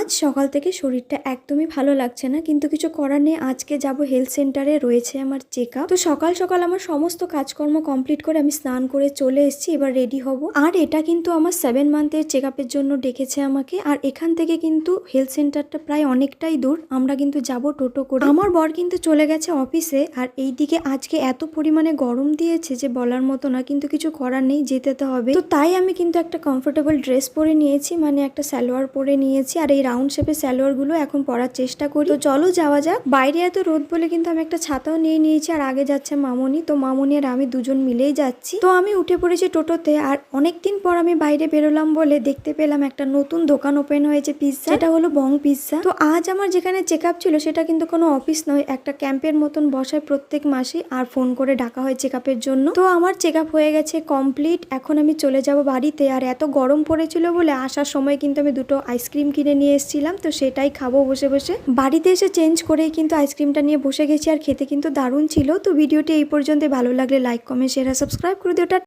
আজ সকাল থেকে শরীরটা একদমই ভালো লাগছে না, কিন্তু কিছু করার নেই। আজকে যাব হেলথ সেন্টারে রয়েছে আমার চেক তো সকাল সকাল আমার সমস্ত কাজকর্ম কমপ্লিট করে আমি স্নান করে চলে এসেছি, এবার রেডি হব। আর এটা কিন্তু আমার সেভেন মান্থের চেক জন্য ডেকেছে আমাকে। আর এখান থেকে কিন্তু হেলথ সেন্টারটা প্রায় অনেকটাই দূর। আমরা কিন্তু যাব টোটো করে। আমার বর কিন্তু চলে গেছে অফিসে আর এই দিকে আজকে এত পরিমাণে গরম দিয়েছে যে বলার মতো না, কিন্তু কিছু করার নেই, যেতে তো হবে। তো তাই আমি কিন্তু একটা কমফোর্টেবল ড্রেস পরে নিয়েছি মানে একটা সালোয়ার পরে নিয়েছি। আর এই রাউন্ড শেপের সালোয়ারগুলো এখন পরার চেষ্টা করি। তো চলো যাওয়া যাক। বাইরে এত রোদ বলে কিন্তু আমি একটা ছাতাও নিয়ে নিয়েছি আর আগে যাচ্ছে মামনি। তো মামনি আর আমি দুজন মিলেই যাচ্ছি। তো আমি উঠে পড়েছি টোটোতে আর অনেকদিন পর আমি বাইরে বেরোলাম বলে দেখতে পেলাম একটা নতুন দোকান ওপেন হয়েছে পিৎজা এটা হলো বং পিৎজা তো আজ আমার যেখানে চেক আপ ছিল সেটা কিন্তু কোনো অফিস নয়, একটা ক্যাম্পের মতন বসায় প্রত্যেক মাসে আর ফোন করে ডাকা হয় চেক আপের জন্য। তো আমার চেক আপ হয়ে গেছে কমপ্লিট এখন আমি চলে যাব বাড়িতে। আর এত গরম পড়েছিল বলে আসার সময় কিন্তু আমি দুটো আইসক্রিম কিনে নিয়ে এসেছিলাম, তো সেটাই খাব বসে বসে। বাড়িতে এসে চেঞ্জ করে কিন্তু আইসক্রিমটা নিয়ে বসে গেছি আর খেতে কিন্তু দারুণ ছিল। তো ভিডিওটি এই পর্যন্ত ভালো লাগলে লাইক কমেন্ট শেয়ার সাবস্ক্রাইব করে দিও।